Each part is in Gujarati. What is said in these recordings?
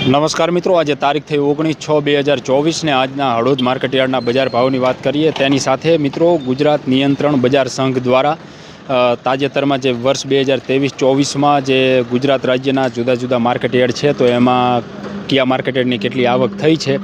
નમસ્કાર મિત્રો, આજે તારીખ થઈ ઓગણીસ છ બે હજાર ચોવીસને આજના હળોદ માર્કેટયાર્ડના બજાર ભાવની વાત કરીએ. તેની સાથે મિત્રો, ગુજરાત નિયંત્રણ બજાર સંઘ દ્વારા તાજેતરમાં જે વર્ષ બે હજાર ત્રેવીસ ચોવીસમાં જે ગુજરાત રાજ્યના જુદા જુદા માર્કેટયાર્ડ છે, તો એમાં કયા માર્કેટયાર્ડની કેટલી આવક થઈ છે,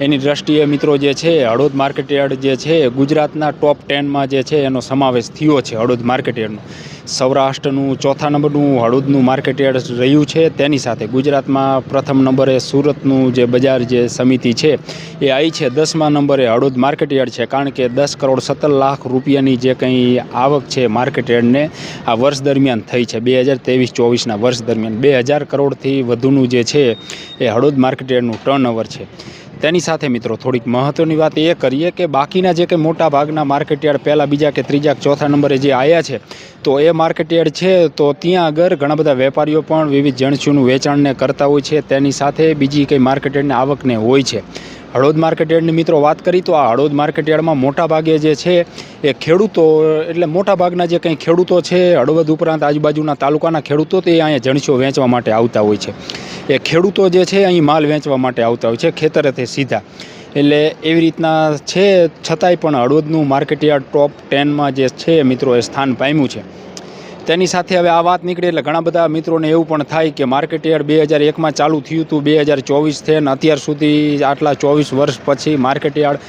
એની દ્રષ્ટિએ મિત્રો જે છે, હળોદ માર્કેટયાર્ડ જે છે, ગુજરાતના ટોપ ટેનમાં જે છે, એનો સમાવેશ થયો છે હળોદ માર્કેટયાર્ડનો. સૌરાષ્ટ્રનું ચોથા નંબરનું, હળુદનું માર્કેટ યાર્ડ રહ્યું છે. તેની સાથે ગુજરાતમાં પ્રથમ નંબરે સુરતનું જે બજાર જે સમિતિ છે, એ આવી છે. દસમા નંબરે હળુદ માર્કેટ યાર્ડ છે, કારણ કે દસ કરોડ સત્તર લાખ રૂપિયાની જે કંઈ આવક છે માર્કેટયાર્ડને, આ વર્ષ દરમિયાન થઈ છે. બે હજાર ત્રેવીસ ચોવીસના વર્ષ દરમિયાન બે હજાર કરોડથી વધુનું જે છે, એ હળુદ માર્કેટ યાર્ડનું ટર્નઓવર છે. તેની સાથે મિત્રો થોડીક મહત્ત્વની વાત એ કરીએ કે બાકીના જે કંઈ મોટા ભાગના માર્કેટયાર્ડ પહેલાં બીજા કે ત્રીજા ચોથા નંબરે જે આવ્યા છે તો એ માર્કેટયાર્ડ છે, તો ત્યાં આગળ ઘણા બધા વેપારીઓ પણ વિવિધ જણસીઓનું વેચાણને કરતા હોય છે. તેની સાથે બીજી કંઈ માર્કેટયાર્ડની આવકને હોય છે. હળોદ માર્કેટયાર્ડની મિત્રો વાત કરી, તો આ હળોદ માર્કેટયાર્ડમાં મોટા ભાગે જે છે, એ ખેડૂતો, એટલે મોટા ભાગના જે કંઈ ખેડૂતો છે, હળવદ ઉપરાંત આજુબાજુના તાલુકાના ખેડૂતો, તે અહીંયા જણસીઓ વેચવા માટે આવતા હોય છે. એ ખેડૂતો જે છે, અહીં માલ વેચવા માટે આવતા હોય છે ખેતરેથી સીધા. એટલે એવી રીતના છે, છતાંય પણ હળવદનું માર્કેટયાર્ડ ટોપ ટેનમાં જે છે મિત્રો, એ સ્થાન પામ્યું છે. તેની સાથે હવે આ વાત નીકળી એટલે ઘણા બધા મિત્રોને એવું પણ થાય કે માર્કેટયાર્ડ બે હજાર એકમાં ચાલુ થયું હતું, બે હજાર ચોવીસ છે અને અત્યાર સુધી આટલા ચોવીસ વર્ષ પછી માર્કેટયાર્ડ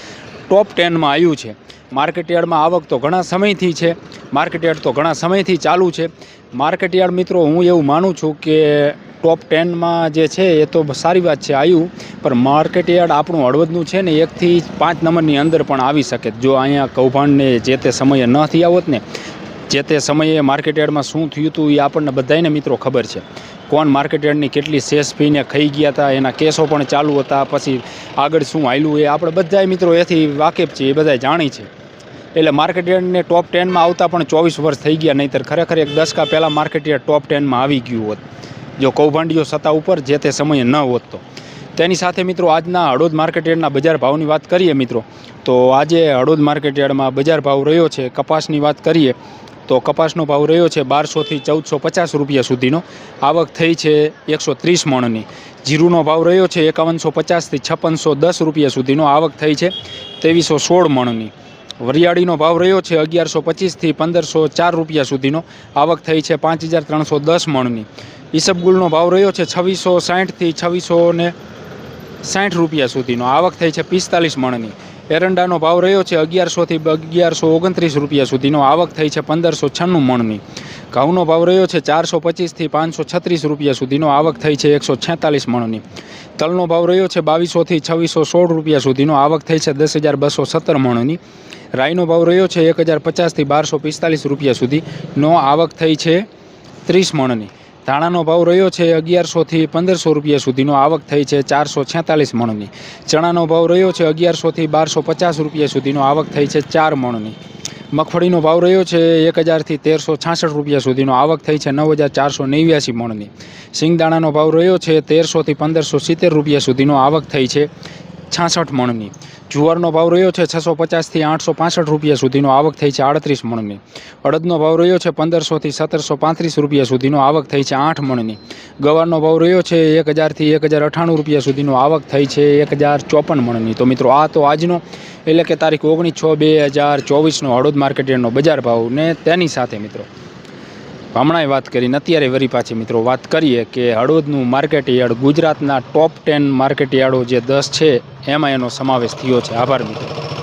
ટોપ ટેનમાં આવ્યું છે. માર્કેટયાર્ડમાં આવક તો ઘણા સમયથી છે, માર્કેટયાર્ડ તો ઘણા સમયથી ચાલુ છે. માર્કેટયાર્ડ મિત્રો, હું એવું માનું છું કે ટોપ ટેનમાં જે છે એ તો સારી વાત છે આવ્યું પણ માર્કેટયાર્ડ આપણું હળવદનું છે ને, એકથી પાંચ નંબરની અંદર પણ આવી શકે. જો અહીંયા કૌભાંડને જે તે સમયે ન થયા હોત ને, જે તે સમયે માર્કેટયાર્ડમાં શું થયું હતું એ આપણને બધાને મિત્રો ખબર છે. કોણ માર્કેટયાર્ડની કેટલી સેસ ફીને ખાઈ ગયા હતા, એના કેસો પણ ચાલુ હતા, પછી આગળ શું હાલ્યું એ આપણે બધાય મિત્રો એથી વાકેફ છીએ, એ બધાય જાણી છે. એટલે માર્કેટયાર્ડને ટોપ ટેનમાં આવતા પણ ચોવીસ વર્ષ થઈ ગયા, નહીંતર ખરેખર એક દસકા પહેલાં માર્કેટયાર્ડ ટોપ ટેનમાં આવી ગયું હોત. જો કૌભાંડીઓ સત્તા ઉપર જે તે સમયે ન હોત તો. તેની સાથે મિત્રો આજના હળોદ માર્કેટયાર્ડના બજાર ભાવની વાત કરીએ મિત્રો, તો આજે હળોદ માર્કેટયાર્ડમાં બજાર ભાવ રહ્યો છે, કપાસની વાત કરીએ, તો કપાસનો ભાવ રહ્યો છે બારસોથી ચૌદસો પચાસ રૂપિયા સુધીનો. આવક થઈ છે એકસો ત્રીસ મણની. જીરુનો ભાવ રહ્યો છે એકાવનસો પચાસથી છપ્પનસો દસ રૂપિયા સુધીનો આવક થઈ છે ત્રેવીસો સોળ મણની. વરિયાળીનો ભાવ રહ્યો છે અગિયારસો પચીસથી પંદરસો ચાર રૂપિયા સુધીનો. આવક થઈ છે પાંચ હજાર ત્રણસો દસ મણની. ઈસબગુલનો ભાવ રહ્યો છે છવ્વીસો સાઠથી છવ્વીસો ને સાઠ રૂપિયા સુધીનો. આવક થઈ છે પિસ્તાલીસ મણની. એરંડાનો ભાવ રહ્યો છે અગિયારસોથી અગિયારસો ઓગણત્રીસ રૂપિયા સુધીનો. આવક થઈ છે પંદરસો છન્નું મણની. ઘઉંનો ભાવ રહ્યો છે ચારસો પચીસથી પાંચસો છત્રીસ રૂપિયા સુધીનો. આવક થઈ છે એકસો છેતાલીસ મણની. તલનો ભાવ રહ્યો છે બાવીસોથી છવ્વીસો સોળ રૂપિયા સુધીનો. આવક થઈ છે દસ હજાર બસો સત્તર મણની. રાઈનો ભાવ રહ્યો છે એક હજાર પચાસથી બારસો પિસ્તાલીસ રૂપિયા સુધીનો આવક થઈ છે ત્રીસ મણની. ધાણાનો ભાવ રહ્યો છે અગિયારસોથી પંદરસો રૂપિયા સુધીનો. આવક થઈ છે ચારસો છેતાલીસ મણની. ચણાનો ભાવ રહ્યો છે અગિયારસોથી બારસો પચાસ રૂપિયા સુધીનો. આવક થઈ છે ચાર મણની. મગફળીનો ભાવ રહ્યો છે એક હજારથી તેરસો છાસઠ રૂપિયા સુધીનો. આવક થઈ છે નવ હજાર ચારસો નેવ્યાસી મણની. સિંગદાણાનો ભાવ રહ્યો છે તેરસોથી પંદરસો સિત્તેર રૂપિયા સુધીનો. આવક થઈ છે છાસઠ મણની. જુવારનો ભાવ રહ્યો છે છસો પચાસથી આઠસો પાસઠ રૂપિયા સુધીનો, આવક થઈ છે આડત્રીસ મણની. અડદનો ભાવ રહ્યો છે પંદરસોથી સત્તરસો પાંત્રીસ રૂપિયા સુધીનો, આવક થઈ છે આઠ મણની. ગવારનો ભાવ રહ્યો છે એક હજારથી એક હજાર અઠ્ઠાણું રૂપિયા સુધીનો, આવક થઈ છે એક હજાર ચોપન મણની. તો મિત્રો, આ તો આજનો, એટલે કે તારીખ ઓગણીસ છ બે હજાર ચોવીસનો હળદ માર્કેટનો બજાર ભાવ ને તેની સાથે મિત્રો હમણાંય વાત કરીને અત્યારે વરી પાછી મિત્રો વાત કરીએ કે હળવદનું માર્કેટ યાર્ડ, ગુજરાતના ટોપ ટેન માર્કેટ યાર્ડો જે દસ છે, એમાં એનો સમાવેશ થયો છે. આભાર મિત્રો.